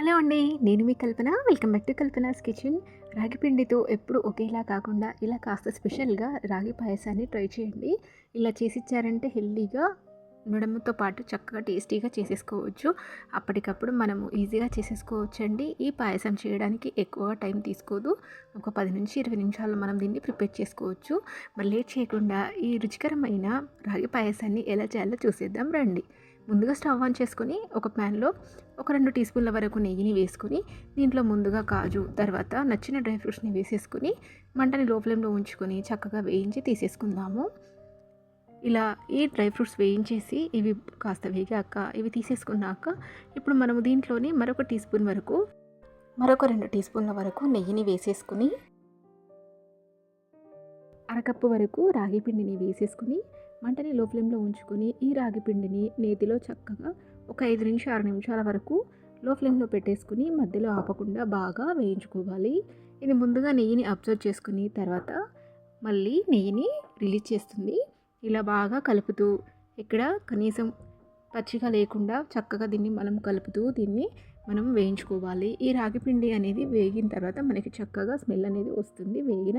Hello అండి నేను మీ Kalpana. Welcome back to Kalpana's kitchen. Ragi పిండితో ఎప్పుడు ఒకేలా కాకుండా ఇలా కాస్త స్పెషల్గా రాగి పాయసాన్ని ట్రై చేయండి. ఇలా చేసిచ్చారంటే హెల్దీగా ఉండడంతో పాటు చక్కగా టేస్టీగా చేసేసుకోవచ్చు. అప్పటికప్పుడు మనము ఈజీగా చేసేసుకోవచ్చు అండి ఈ పాయసం చేయడానికి ఎక్కువగా టైం తీసుకోదు. ఒక పది నుంచి ఇరవై నిమిషాలు మనం దీన్ని ప్రిపేర్ చేసుకోవచ్చు. మరి లేట్ చేయకుండా ఈ రుచికరమైన రాగి పాయసాన్ని ఎలా చేయాలో చూసేద్దాం రండి. ముందుగా స్టవ్ ఆన్ చేసుకొని ఒక ప్యాన్లో ఒక రెండు టీ స్పూన్ల వరకు నెయ్యిని వేసుకొని దీంట్లో ముందుగా కాజు తర్వాత నచ్చిన డ్రై ఫ్రూట్స్ని వేసేసుకుని మంటని లో ఫ్లేమ్లో ఉంచుకొని చక్కగా వేయించి తీసేసుకుందాము. ఇలా ఈ డ్రై ఫ్రూట్స్ వేయించేసి ఇవి కాస్త వేగాక ఇవి తీసేసుకున్నాక ఇప్పుడు మనము దీంట్లోని మరొక టీ స్పూన్ వరకు మరొక రెండు టీ స్పూన్ల వరకు నెయ్యిని వేసేసుకుని అరకప్పు వరకు రాగి పిండిని వేసేసుకుని మంటని లో ఫ్లేమ్లో ఉంచుకొని ఈ రాగి పిండిని నేతిలో చక్కగా ఒక ఐదు నుంచి ఆరు నిమిషాల వరకు లో ఫ్లేమ్లో పెట్టేసుకుని మధ్యలో ఆపకుండా బాగా వేయించుకోవాలి. ఇది ముందుగా నెయ్యిని అబ్జర్వ్ చేసుకుని తర్వాత మళ్ళీ నెయ్యిని రిలీజ్ చేస్తుంది. ఇలా బాగా కలుపుతూ ఇక్కడ కనీసం పచ్చిగా లేకుండా చక్కగా దీన్ని మనం కలుపుతూ దీన్ని మనం వేయించుకోవాలి. ఈ రాగి పిండి అనేది వేగిన తర్వాత మనకి చక్కగా స్మెల్ అనేది వస్తుంది. వేగిన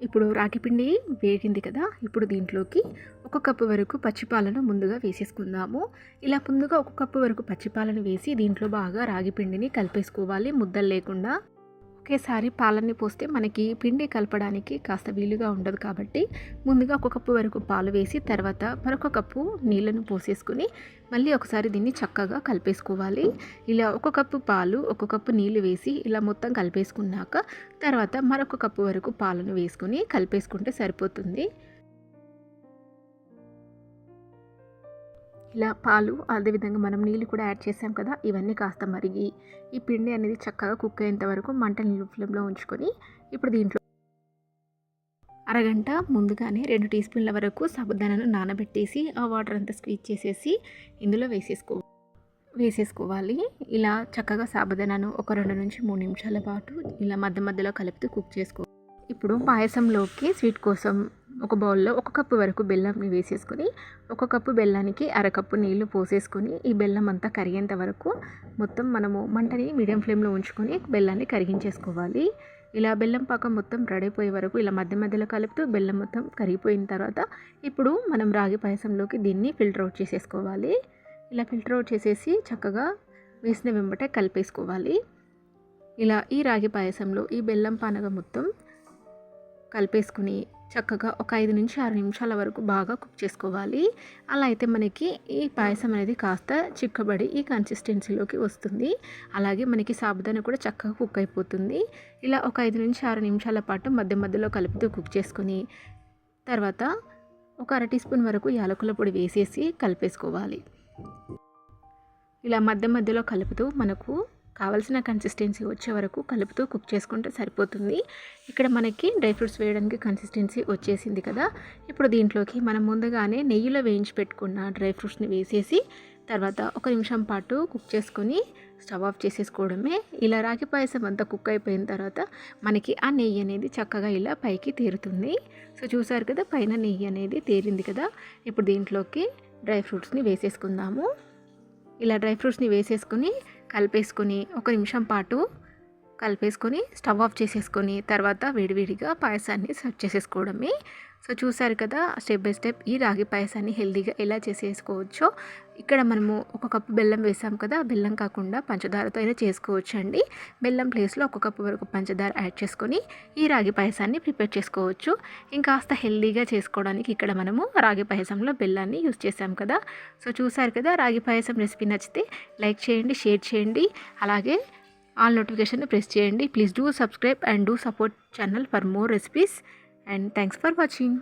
ఇప్పుడు రాగిపిండి వేగింది కదా ఇప్పుడు దీంట్లోకి ఒక కప్పు వరకు పచ్చిపాలను ముందుగా వేసేసుకుందాము. ఇలా ముందుగా ఒక కప్పు వరకు పచ్చిపాలను వేసి దీంట్లో బాగా రాగిపిండిని కలిపేసుకోవాలి ముద్దలు లేకుండా. ఒకేసారి పాలన్నీ పోస్తే మనకి పిండి కలపడానికి కాస్త వీలుగా ఉండదు కాబట్టి ముందుగా ఒక కప్పు వరకు పాలు వేసి తర్వాత మరొక కప్పు నీళ్ళను పోసేసుకుని మళ్ళీ ఒకసారి దీన్ని చక్కగా కలిపేసుకోవాలి. ఇలా ఒక కప్పు పాలు ఒక కప్పు నీళ్ళు వేసి ఇలా మొత్తం కలిపేసుకున్నాక తర్వాత మరొక కప్పు వరకు పాలను వేసుకుని కలిపేసుకుంటే సరిపోతుంది. ఇలా పాలు అదేవిధంగా మనం నీళ్ళు కూడా యాడ్ చేసాం కదా ఇవన్నీ కాస్త మరిగి ఈ పిండి అనేది చక్కగా కుక్ అయ్యేంత వరకు మంట నీళ్ళు ఫ్లేమ్లో ఉంచుకొని ఇప్పుడు దీంట్లో అరగంట ముందుగానే రెండు టీ స్పూన్ల వరకు సాబుదానాను నానబెట్టేసి ఆ వాటర్ అంతా స్క్వీజ్ చేసేసి ఇందులో వేసేసుకో వేసేసుకోవాలి. ఇలా చక్కగా సాబుదానాను ఒక రెండు నుంచి మూడు నిమిషాల పాటు ఇలా మధ్య మధ్యలో కలుపుతూ కుక్ చేసుకో ఇప్పుడు పాయసంలోకి స్వీట్ కోసం ఒక బౌల్లో ఒక కప్పు వరకు బెల్లంని వేసేసుకొని ఒక కప్పు బెల్లానికి అరకప్పు నీళ్ళు పోసేసుకొని ఈ బెల్లం అంతా కరిగేంత వరకు మొత్తం మనము మంటని మీడియం ఫ్లేమ్లో ఉంచుకొని బెల్లాన్ని కరిగించేసుకోవాలి. ఇలా బెల్లం పాకం మొత్తం రెడీ అయిపోయే వరకు ఇలా మధ్య మధ్యలో కలుపుతూ బెల్లం మొత్తం కరిగిపోయిన తర్వాత ఇప్పుడు మనం రాగి పాయసంలోకి దీన్ని ఫిల్టర్ అవుట్ చేసేసుకోవాలి. ఇలా ఫిల్టర్ అవుట్ చేసేసి చక్కగా వేసిన వెంబటే కలిపేసుకోవాలి. ఇలా ఈ రాగి పాయసంలో ఈ బెల్లం పానగ మొత్తం కలిపేసుకుని చక్కగా ఒక ఐదు నుంచి ఆరు నిమిషాల వరకు బాగా కుక్ చేసుకోవాలి. అలా అయితే మనకి ఈ పాయసం అనేది కాస్త చిక్కబడి ఈ కన్సిస్టెన్సీలోకి వస్తుంది. అలాగే మనకి సాబుదాన కూడా చక్కగా కుక్ అయిపోతుంది. ఇలా ఒక ఐదు నుంచి ఆరు నిమిషాల పాటు మధ్య మధ్యలో కలుపుతూ కుక్ చేసుకొని తర్వాత ఒక అర టీ స్పూన్ వరకు యాలకుల పొడి వేసేసి కలిపేసుకోవాలి. ఇలా మధ్య మధ్యలో కలుపుతూ మనకు కావాల్సిన కన్సిస్టెన్సీ వచ్చే వరకు కలుపుతూ కుక్ చేసుకుంటే సరిపోతుంది. ఇక్కడ మనకి డ్రై ఫ్రూట్స్ వేయడానికి కన్సిస్టెన్సీ వచ్చేసింది కదా. ఇప్పుడు దీంట్లోకి మనం ముందుగానే నెయ్యిలో వేయించి పెట్టుకున్న డ్రై ఫ్రూట్స్ని వేసేసి తర్వాత ఒక నిమిషం పాటు కుక్ చేసుకొని స్టవ్ ఆఫ్ చేసేసుకోవడమే. ఇలా రాగి పాయసం అంతా కుక్ అయిపోయిన తర్వాత మనకి ఆ నెయ్యి అనేది చక్కగా ఇలా పైకి తీరుతుంది. సో చూసారు కదా పైన నెయ్యి అనేది తేరింది కదా. ఇప్పుడు దీంట్లోకి డ్రై ఫ్రూట్స్ని వేసేసుకుందాము. ఇలా డ్రై ఫ్రూట్స్ని వేసేసుకొని కలిపేసుకుని ఒక నిమిషం పాటు కలిపేసుకొని స్టవ్ ఆఫ్ చేసేసుకొని తర్వాత విడివిడిగా పాయసాన్ని సర్వ్ చేసేసుకోవడమే. సో చూసారు కదా స్టెప్ బై స్టెప్ ఈ రాగి పాయసాన్ని హెల్దీగా ఎలా చేసేసుకోవచ్చో. ఇక్కడ మనము ఒక కప్పు బెల్లం వేసాం కదా బెల్లం కాకుండా పంచదారతో అయినా చేసుకోవచ్చు అండి బెల్లం ప్లేస్లో ఒక కప్పు వరకు పంచదార యాడ్ చేసుకొని ఈ రాగి పాయసాన్ని ప్రిపేర్ చేసుకోవచ్చు. ఇంకాస్త హెల్దీగా చేసుకోవడానికి ఇక్కడ మనము రాగి పాయసంలో బెల్లాన్ని యూస్ చేసాం కదా. సో చూసారు కదా రాగి పాయసం రెసిపీ నచ్చితే లైక్ చేయండి షేర్ చేయండి. అలాగే ఆల్ నోటిఫికేషన్ ప్రెస్ చేయండి. Please do subscribe and do support channel for more recipes. And thanks for watching.